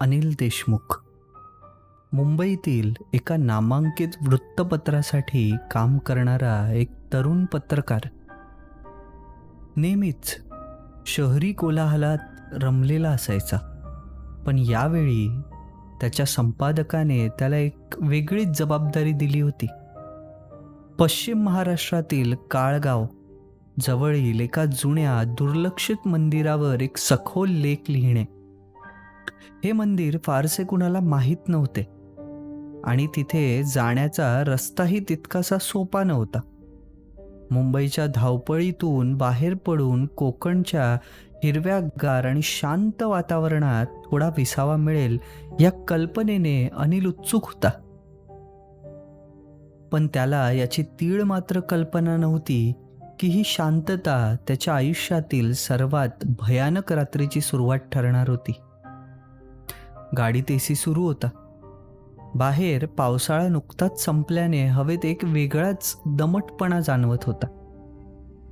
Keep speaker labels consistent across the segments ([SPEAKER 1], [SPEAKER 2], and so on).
[SPEAKER 1] अनिल देशमुख. मुंबईतील एका नामांकित वृत्तपत्रासाठी काम करणारा एक तरुण पत्रकार. नेहमीच शहरी कोलाहलात रमलेला असायचा पण यावेळी त्याच्या संपादकाने त्याला एक वेगळीच जबाबदारी दिली होती. पश्चिम महाराष्ट्रातील काळगाव जवळील एका जुन्या दुर्लक्षित मंदिरावर एक सखोल लेख लिहिणे हे मंदिर फारसे कुणाला माहीत नव्हते. आणि तिथे जाण्याचा रस्ताही तितकासा सोपा नव्हता. मुंबईच्या धावपळीतून बाहेर पडून कोकणच्या हिरव्यागार आणि शांत वातावरणात थोडा विसावा मिळेल या कल्पनेने अनिल उत्सुक होता. पण त्याला याची तीळ मात्र कल्पना नव्हती की ही शांतता त्याच्या आयुष्यातील सर्वात भयानक रात्रीची सुरुवात ठरणार होती. गाडीत एसी सुरू होता. बाहेर पावसाळा नुकताच संपल्याने हवेत एक वेगळाच दमटपणा जाणवत होता.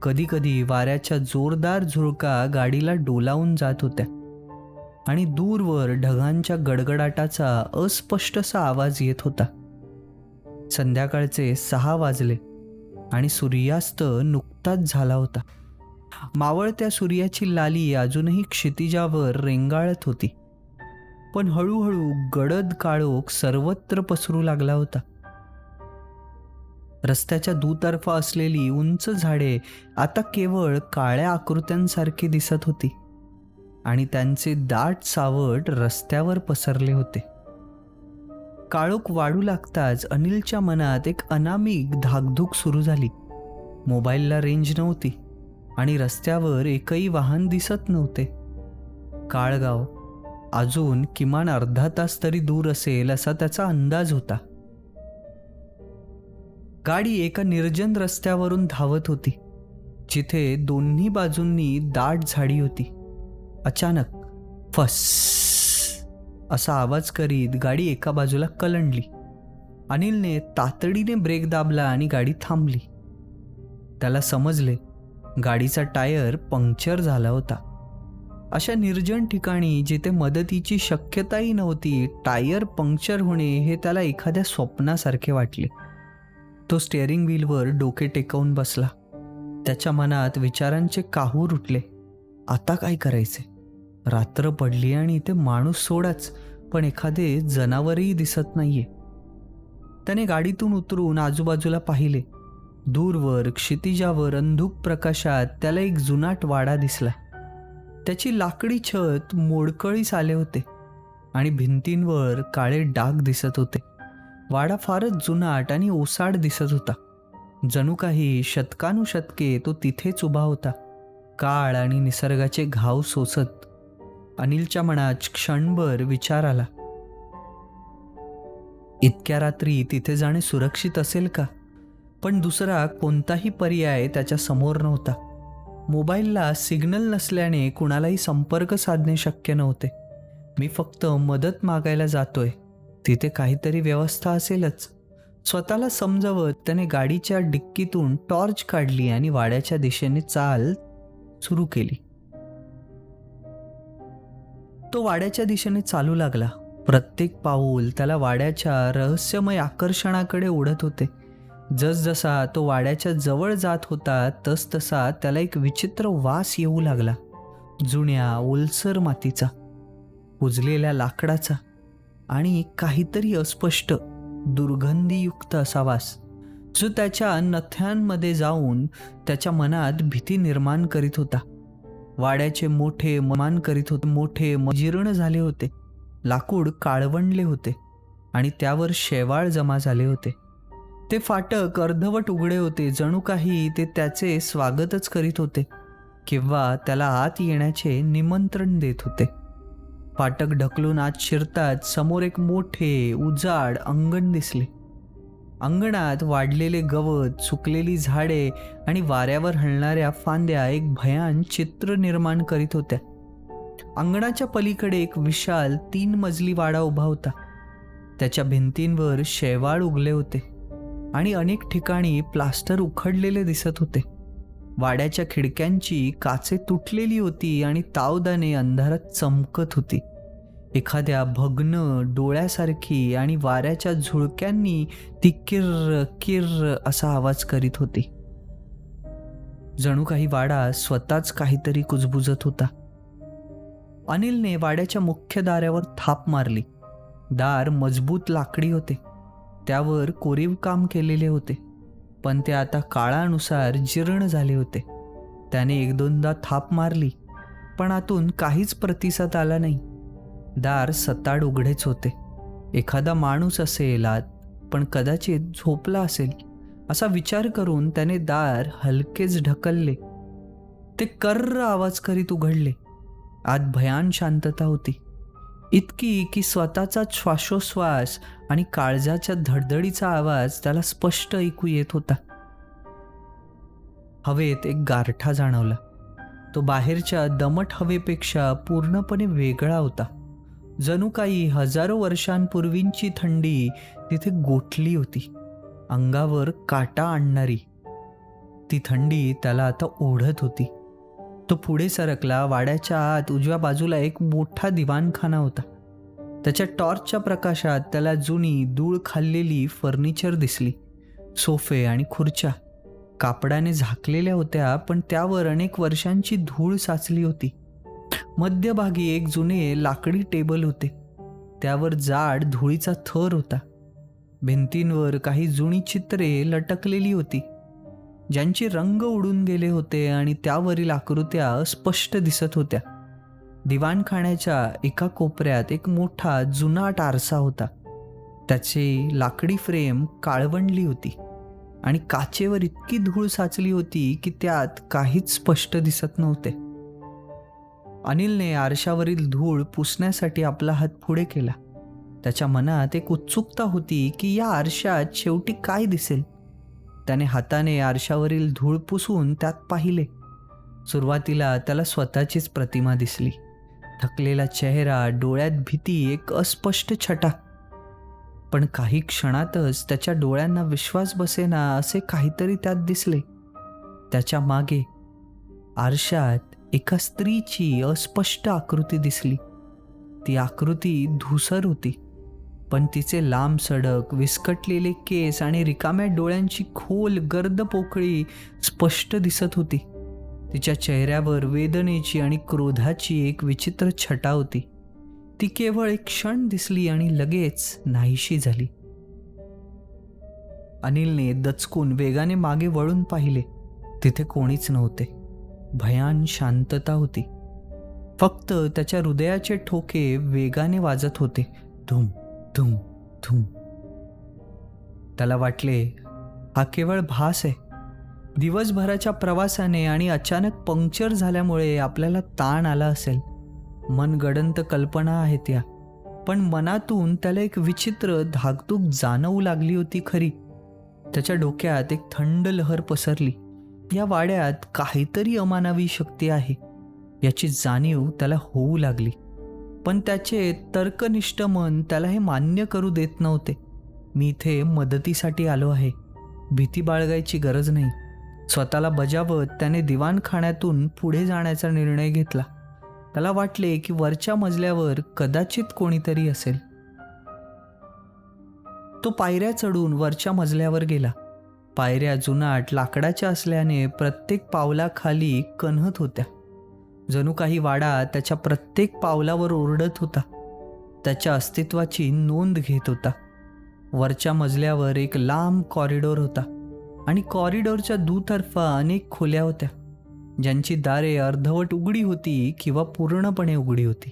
[SPEAKER 1] कधीकधी वाऱ्याच्या जोरदार झुळका गाडीला डोलावून जात होत्या. आणि दूरवर ढगांच्या गडगडाटाचा अस्पष्टसा आवाज येत होता. संध्याकाळचे सहा वाजले आणि सूर्यास्त नुकताच झाला होता. मावळत्या सूर्याची लाली अजूनही क्षितिजावर रेंगाळत होती. पण हळूहळू गडद काळोख सर्वत्र पसरू लागला होता. रस्त्याच्या दुतर्फा असलेली उंच झाडे आता केवळ काळ्या आकृत्यांसारखी दिसत होती आणि त्यांचे दाट सावट रस्त्यावर पसरले होते. काळोख वाढू लागताच अनिलच्या मनात एक अनामिक धाकधूक सुरू झाली. मोबाईलला रेंज नव्हती आणि रस्त्यावर एकही वाहन दिसत नव्हते. काळगाव अजून किमान अर्धा तास तरी दूर असेल असा त्याचा अंदाज होता. गाडी एका निर्जन रस्त्यावरून धावत होती. जिथे दोन्ही बाजूंनी दाट झाडी होती. अचानक फस! असा आवाज करीत गाडी एका बाजूला कलंडली. अनिलने तातडीने ब्रेक दाबला आणि गाडी थांबली. त्याला समजले गाडीचा टायर पंक्चर झाला होता. अशा निर्जन ठिकाणी जिथे मदतीची शक्यताही नव्हती टायर पंक्चर होणे हे त्याला एखाद्या स्वप्नासारखे वाटले. तो स्टेअरिंग व्हीलवर डोके टेकवून बसला. त्याच्या मनात विचारांचे काहूर उठले. आता काय करायचे? रात्र पडली आणि इथे माणूस सोडाच पण एखादे जनावरही दिसत नाहीये. त्याने गाडीतून उतरून आजूबाजूला पाहिले. दूरवर क्षितिजावर अंधुक प्रकाशात त्याला एक जुनाट वाडा दिसला. त्याची लाकडी छत मोडकळीस आले होते आणि भिंतींवर काळे डाग दिसत होते. वाडा फारच जुनाट आणि ओसाड दिसत होता. जणू काही शतकानुशतके तो तिथेच उभा होता. काळ आणि निसर्गाचे घाव सोसत. अनिलच्या मनात क्षणभर विचार आला. इतक्या रात्री तिथे जाणे सुरक्षित असेल का? पण दुसरा कोणताही पर्याय त्याच्यासमोर नव्हता. मोबाईलला सिग्नल नसल्याने कुणालाही संपर्क साधणे शक्य नव्हते. मी फक्त मदत मागायला जातोय. तिथे काहीतरी व्यवस्था असेलच. स्वतःला समजवत त्याने गाडीच्या डिक्कीतून टॉर्च काढली आणि वाड्याच्या दिशेने चाल सुरू केली. तो वाड्याच्या दिशेने चालू लागला. प्रत्येक पाऊल त्याला वाड्याच्या रहस्यमय आकर्षणाकडे ओढत होते. जसजसा तो वाड्याच्या जवळ जात होता तसतसा त्याला एक विचित्र वास येऊ लागला जुन्या ओलसर मातीचा कुजलेल्या लाकडाचा आणि काहीतरी अस्पष्ट दुर्गंधीयुक्त असा वास जो त्याच्या नथ्यांमध्ये जाऊन त्याच्या मनात भीती निर्माण करीत होता. वाड्याचे मोठे मान करीत होते मोठे जीर्ण झाले होते लाकूड काळवंडले होते आणि त्यावर शेवाळ जमा झाले होते. ते फाटक अर्धवट उघडे होते. जणू काही ते त्याचे स्वागतच करीत होते किंवा त्याला आत येण्याचे निमंत्रण देत होते. फाटक ढकलून आत शिरताच समोर एक मोठे उजाड अंगण दिसले. अंगणात वाढलेले गवत सुकलेली झाडे आणि वाऱ्यावर हलणाऱ्या फांद्या एक भयान चित्र निर्माण करीत होत्या. अंगणाच्या पलीकडे एक विशाल तीन मजली वाडा उभा होता. त्याच्या भिंतींवर शेवाळ उगले होते. आणि अनेक ठिकाणी प्लास्टर उखडलेले दिसत होते. वाड्याच्या खिडक्यांची काचे तुटलेली होती आणि तावदाने अंधारात चमकत होती. एखाद्या भग्न डोळ्यासारखी आणि वाऱ्याच्या झुळक्यांनी ती किर्र किर्र असा आवाज करीत होती. जणू काही वाडा स्वतःच काहीतरी कुजबुजत होता. अनिलने वाड्याच्या मुख्य दारावर थाप मारली. दार मजबूत लाकडी होते. त्यावर कोरीव काम केलेले होते पण ते आता काळानुसार जीर्ण झाले होते. त्याने एक दोनदा थाप मारली पण आतून काहीच प्रतिसाद आला नाही. दार सताड उघडेच होते. एखादा माणूस असेल आत पण कदाचित झोपला असेल असा विचार करून त्याने दार हलकेच ढकलले. ते कर्र आवाज करीत उघडले. आत भयान शांतता होती. इतकी की स्वतःचा श्वासोश्वास आणि काळजाच्या धडधडीचा आवाज त्याला स्पष्ट ऐकू येत होता. हवेत एक गारठा जाणवला. तो बाहेरच्या दमट हवेपेक्षा पूर्णपणे वेगळा होता. जणू काही हजारो वर्षांपूर्वींची थंडी तिथे गोठली होती. अंगावर काटा आणणारी. ती थंडी त्याला आता ओढत होती. तो पुढे सरकला वाड्याच्या आत उजव्या बाजूला एक मोठा दिवाणखाना होता. त्याच्या टॉर्चच्या प्रकाशात त्याला जुनी धूळ खाल्लेली फर्निचर दिसली. सोफे आणि खुर्च्या. कापडाने झाकलेल्या होत्या पण त्यावर अनेक वर्षांची धूळ साचली होती. मध्यभागी एक जुने लाकडी टेबल होते. त्यावर जाड धुळीचा थर होता. भिंतींवर काही जुनी चित्रे लटकलेली होती. ज्यांचे रंग उडून गेले होते आणि त्यावरील आकृत्या स्पष्ट दिसत होत्या. दिवाणखाण्याच्या एका कोपऱ्यात एक मोठा जुनाट आरसा होता. त्याची लाकडी फ्रेम काळवंडली होती आणि काचेवर इतकी धूळ साचली होती की त्यात काहीच स्पष्ट दिसत नव्हते. अनिलने आरशावरील धूळ पुसण्यासाठी आपला हात पुढे केला. त्याच्या मनात एक उत्सुकता होती की या आरशात शेवटी काय दिसेल? त्याने हाताने आरशावरील धूळ पुसून त्यात पाहिले. सुरुवातीला त्याला स्वतःचीच प्रतिमा दिसली. थकलेला चेहरा डोळ्यात भीती एक अस्पष्ट छटा. पण काही क्षणातच त्याच्या डोळ्यांना विश्वास बसेना असे काहीतरी त्यात दिसले. त्याच्यामागे आरशात एका स्त्रीची अस्पष्ट आकृती दिसली. ती आकृती धुसर होती. पण तिचे लांब सडक विस्कटलेले केस आणि रिकाम्या डोळ्यांची खोल गर्द पोकळी स्पष्ट दिसत होती. तिच्या चेहऱ्यावर वेदनेची आणि क्रोधाची एक विचित्र छटा होती. ती केवळ एक क्षण दिसली आणि लगेच नाहीशी झाली. अनिलने दचकून वेगाने मागे वळून पाहिले. तिथे कोणीच नव्हते. भयान शांतता होती. फक्त त्याच्या हृदयाचे ठोके वेगाने वाजत होते. धूम. धूम धूम. त्याला वाटले हा केवळ भास आहे. दिवसभराच्या प्रवासाने आणि अचानक पंक्चर झाल्यामुळे आपल्याला ताण आला असेल. मन गडंत कल्पना आहेत या. पण मनातून त्याला एक विचित्र धाकधूक जाणवू लागली होती खरी. त्याच्या डोक्यात एक थंड लहर पसरली. या वाड्यात काहीतरी अमानवी शक्ती आहे. याची जाणीव त्याला होऊ लागली. पण त्याचे तर्कनिष्ठ मन त्याला हे मान्य करू देत नव्हते. मी इथे मदतीसाठी आलो आहे. भीती बाळगायची गरज नाही. स्वतःला बजावत त्याने दिवाणखाण्यातून पुढे जाण्याचा निर्णय घेतला. त्याला वाटले की वरच्या मजल्यावर कदाचित कोणीतरी असेल. तो पायऱ्या चढून वरच्या मजल्यावर गेला. पायऱ्या जुनाट लाकडाच्या असल्याने प्रत्येक पावलाखाली कन्हत होत्या. जणू काही वाडा त्याच्या प्रत्येक पावलावर ओरडत होता. त्याच्या अस्तित्वाची नोंद घेत होता. वरच्या मजल्यावर एक लांब कॉरिडॉर होता आणि कॉरिडॉरच्या दुतर्फा अनेक खोल्या होत्या ज्यांची दारे अर्धवट उघडी होती किंवा पूर्णपणे उघडी होती.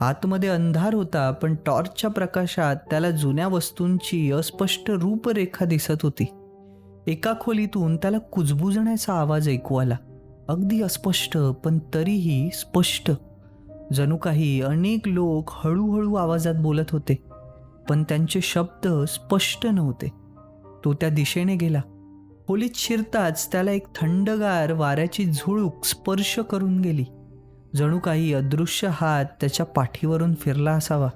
[SPEAKER 1] आतमध्ये अंधार होता पण टॉर्चच्या प्रकाशात त्याला जुन्या वस्तूंची अस्पष्ट रूपरेखा दिसत होती. एका खोलीतून त्याला कुजबुजण्याचा आवाज ऐकू आला. अगदी अस्पष्ट पण तरीही स्पष्ट. जणू काही अनेक लोक हळूहळू आवाजात बोलत होते पण त्यांचे शब्द स्पष्ट नव्हते. तो त्या दिशेने गेला. खोलीत शिरताच त्याला एक थंडगार वाऱ्याची झुळूक स्पर्श करून गेली. जणू काही अदृश्य हात त्याच्या पाठीवरून फिरला असावा.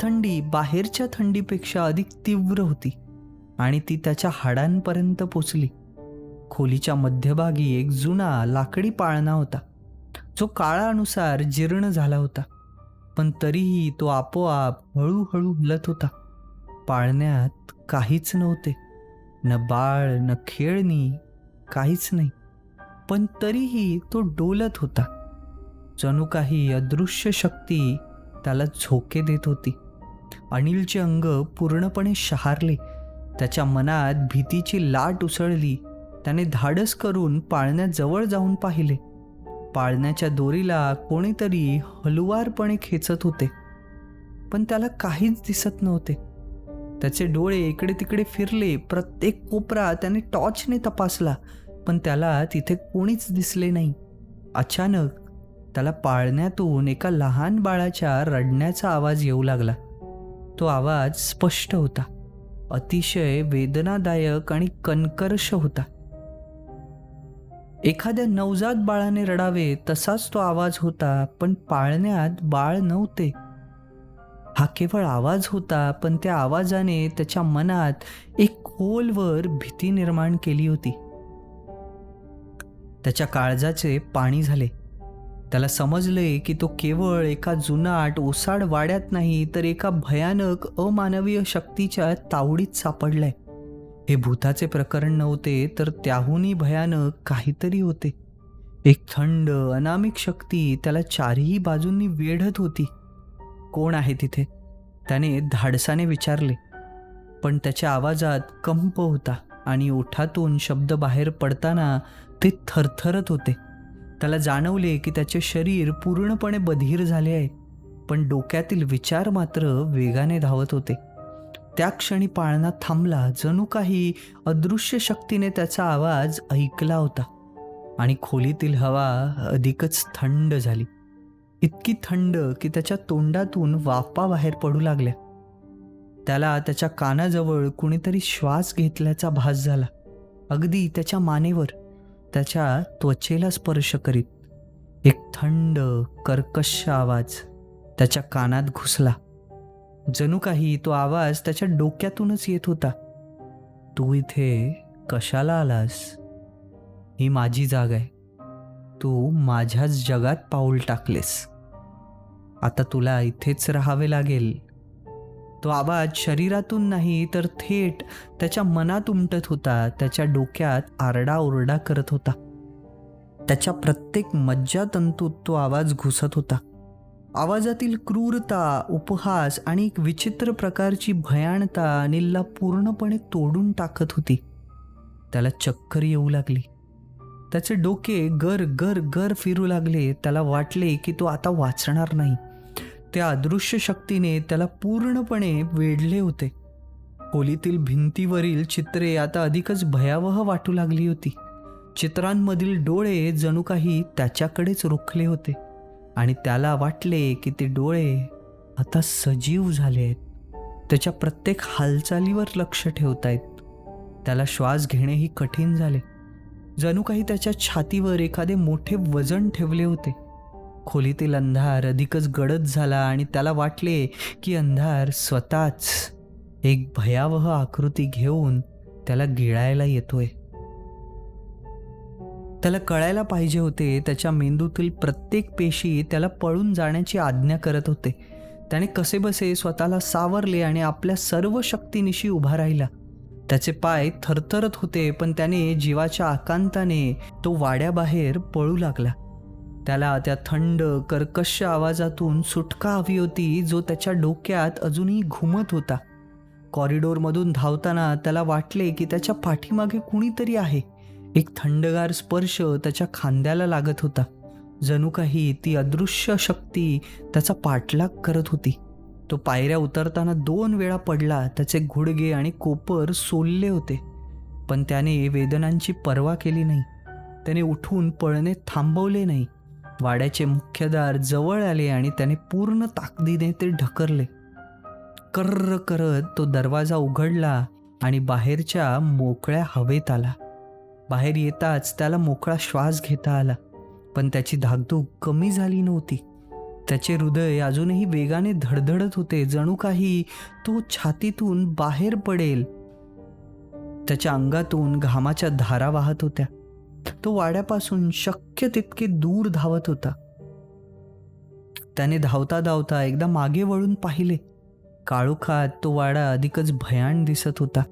[SPEAKER 1] थंडी बाहेरच्या थंडीपेक्षा अधिक तीव्र होती आणि ती त्याच्या हाडांपर्यंत पोचली. खोलीच्या मध्यभागी एक जुना लाकडी पाळणा होता. जो काळानुसार जीर्ण झाला होता पण तरीही तो आपोआप हळूहळू हलत होता. पाळण्यात काहीच नव्हते. न बाळ न खेळणी काहीच नाही. पण तरीही तो डोलत होता. जणू काही अदृश्य शक्ती त्याला झोके देत होती. अनिलचे अंग पूर्णपणे शहारले. त्याच्या मनात भीतीची लाट उसळली. त्याने धाडस करून पाळण्याजवळ जाऊन पाहिले. पाळण्याच्या दोरीला कोणीतरी हलुवारपणे खेचत होते. पण त्याला काहीच दिसत नव्हते. त्याचे डोळे इकडे तिकडे फिरले. प्रत्येक कोपरा त्याने टॉर्चने तपासला पण त्याला तिथे कोणीच दिसले नाही. अचानक त्याला पाळण्यातून एका लहान बाळाच्या रडण्याचा आवाज येऊ लागला. तो आवाज स्पष्ट होता. अतिशय वेदनादायक आणि कणकर्ष होता. एखाद्या नवजात बाळाने रडावे तसाच तो आवाज होता पण पाळण्यात बाळ नव्हते. हा केवळ आवाज होता पण त्या आवाजाने त्याच्या मनात एक खोलवर भीती निर्माण केली होती. त्याच्या काळजाचे पाणी झाले. त्याला समजले की तो केवळ एका जुनाट ओसाड वाड्यात नाही तर एका भयानक अमानवीय शक्तीच्या तावडीत सापडलाय. हे भूताचे प्रकरण नव्हते तर त्याहूनही भयानक काहीतरी होते. एक थंड अनामिक शक्ती त्याला चारही बाजूंनी वेढत होती. कोण आहे तिथे? त्याने धाडसाने विचारले. पण त्याच्या आवाजात कंप होता आणि ओठातून शब्द बाहेर पडताना ते थरथरत होते. त्याला जाणवले की त्याचे शरीर पूर्णपणे बधीर झाले आहे पण डोक्यातील विचार मात्र वेगाने धावत होते. त्या क्षणी पाळणा थांबला जणू काही अदृश्य शक्तीने त्याचा आवाज ऐकला होता आणि खोलीतील हवा अधिकच थंड झाली. इतकी थंड की त्याच्या तोंडातून वाफा बाहेर पडू लागल्या. त्याला त्याच्या कानाजवळ कुणीतरी श्वास घेतल्याचा भास झाला. अगदी त्याच्या मानेवर त्याच्या त्वचेला स्पर्श करीत एक थंड कर्कश आवाज त्याच्या कानात घुसला. जणू काही तो आवाज त्याच्या डोक्यातूनच येत होता. तू इथे कशाला आलास? ही माझी जाग आहे. तू माझ्याच जगात पाऊल टाकलेस. आता तुला इथेच राहावे लागेल. तो आवाज शरीरातून नाही तर थेट त्याच्या मनात उमटत होता त्याच्या डोक्यात आरडाओरडा करत होता. त्याच्या प्रत्येक मज्जातंतूत तो आवाज घुसत होता. आवाजातील क्रूरता उपहास आणि एक विचित्र प्रकारची भयानता अनिलला पूर्णपणे तोडून टाकत होती. त्याला चक्कर येऊ लागली. त्याचे डोके गर गर गर फिरू लागले. त्याला वाटले की तो आता वाचणार नाही. त्या अदृश्य शक्तीने त्याला पूर्णपणे वेढले होते. खोलीतील भिंतीवरील चित्रे आता अधिकच भयावह वाटू लागली होती. चित्रांमधील डोळे जणू काही त्याच्याकडेच रोखले होते. आणि त्याला वाटले की ते डोळे आता सजीव झाले आहेत त्याच्या प्रत्येक हालचालीवर लक्ष ठेवतायत. त्याला श्वास घेणेही कठीण झाले. जणू काही त्याच्या छातीवर एखादे मोठे वजन ठेवले होते. खोलीतील अंधार अधिकच गडद झाला आणि त्याला वाटले की अंधार स्वतःच एक भयावह आकृती घेऊन त्याला गिळायला येतोय. त्याला कळायला पाहिजे होते त्याच्या मेंदूतील प्रत्येक पेशी त्याला पळून जाण्याची आज्ञा करत होते. त्याने कसेबसे स्वतःला सावरले आणि आपल्या सर्व शक्तीनिशी उभा राहिला. त्याचे पाय थरथरत होते पण त्याने जीवाच्या आकांताने तो वाड्याबाहेर पळू लागला. त्याला त्या थंड कर्कश आवाजातून सुटका हवी होती जो त्याच्या डोक्यात अजूनही घुमत होता. कॉरिडोरमधून धावताना त्याला वाटले की त्याच्या पाठीमागे कुणीतरी आहे. एक थंडगार स्पर्श त्याच्या खांद्याला लागत होता. जणू काही ती अदृश्य शक्ती त्याचा पाठलाग करत होती. तो पायऱ्या उतरताना दोन वेळा पडला त्याचे घुडगे आणि कोपर सोलले होते. पण त्याने वेदनांची पर्वा केली नाही. त्याने उठून पळणे थांबवले नाही. वाड्याचे मुख्यदार जवळ आले आणि त्याने पूर्ण ताकदीने ते ढकरले कर्र करत तो दरवाजा उघडला आणि बाहेरच्या मोकळ्या हवेत आला. बाहेर येताच त्याला मोकळा श्वास घेता आला. पण त्याची धाकधूक कमी झाली नव्हती. त्याचे हृदय अजूनही वेगाने धडधडत होते. जणू काही तो छातीतून बाहेर पडेल. त्याच्या अंगातून घामाच्या धारा वाहत होत्या. तो वाड्यापासून शक्य तितके दूर धावत होता. त्याने धावता धावता एकदा मागे वळून पाहिले. काळोखात तो वाडा अधिकच भयान दिसत होता.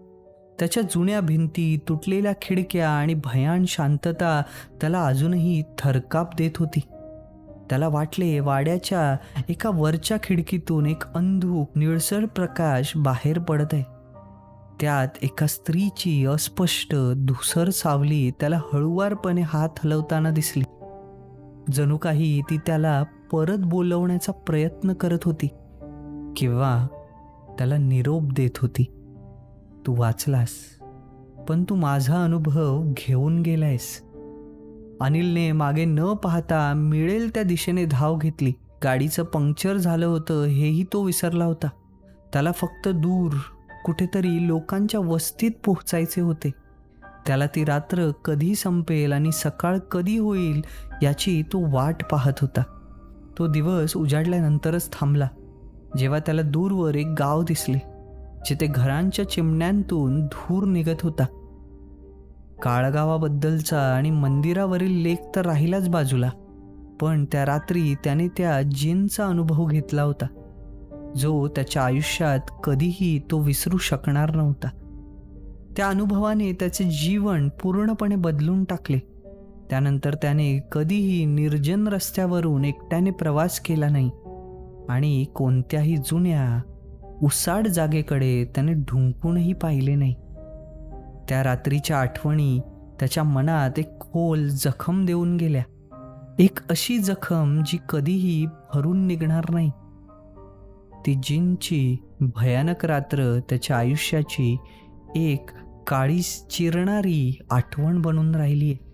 [SPEAKER 1] त्याच्या जुन्या भिंती तुटलेल्या खिडक्या आणि भयान शांतता त्याला अजूनही थरकाप देत होती. त्याला वाटले वाड्याच्या एका वरच्या खिडकीतून एक अंधूक निळसर प्रकाश बाहेर पडत आहे त्यात एका स्त्रीची अस्पष्ट धुसर सावली त्याला हळुवारपणे हात हलवताना दिसली. जणू काही ती त्याला परत बोलवण्याचा प्रयत्न करत होती किंवा त्याला निरोप देत होती. तू वाचलास पण तू माझा अनुभव घेऊन गेलायस. अनिलने मागे न पाहता मिळेल त्या दिशेने धाव घेतली. गाडीचं पंक्चर झालं होतं हेही तो विसरला होता. त्याला फक्त दूर कुठेतरी लोकांच्या वस्तीत पोहोचायचे होते. त्याला ती रात्र कधी संपेल आणि सकाळ कधी होईल याची तो वाट पाहत होता. तो दिवस उजाडल्यानंतरच थांबला. जेव्हा त्याला दूरवर एक गाव दिसले जिथे घरांच्या चिमण्यांतून धूर निघत होता. काळगावाबद्दलचा आणि मंदिरावरील लेख तर राहिलाच बाजूला पण त्या रात्री त्याने त्या जिनचा अनुभव घेतला होता जो त्याच्या आयुष्यात कधीही तो विसरू शकणार नव्हता. त्या अनुभवाने त्याचे जीवन पूर्णपणे बदलून टाकले. त्यानंतर त्याने कधीही निर्जन रस्त्यावरून एकट्याने प्रवास केला नाही आणि कोणत्याही जुन्या उसाड जागेकडे त्याने ढुंकूनही पाहिले नाही. त्या रात्रीच्या आठवणी त्याच्या मनात एक खोल जखम देऊन गेल्या. एक अशी जखम जी कधीही भरून निघणार नाही. ती जिनची भयानक रात्र त्याच्या आयुष्याची एक काळी चिरणारी आठवण बनून राहिली आहे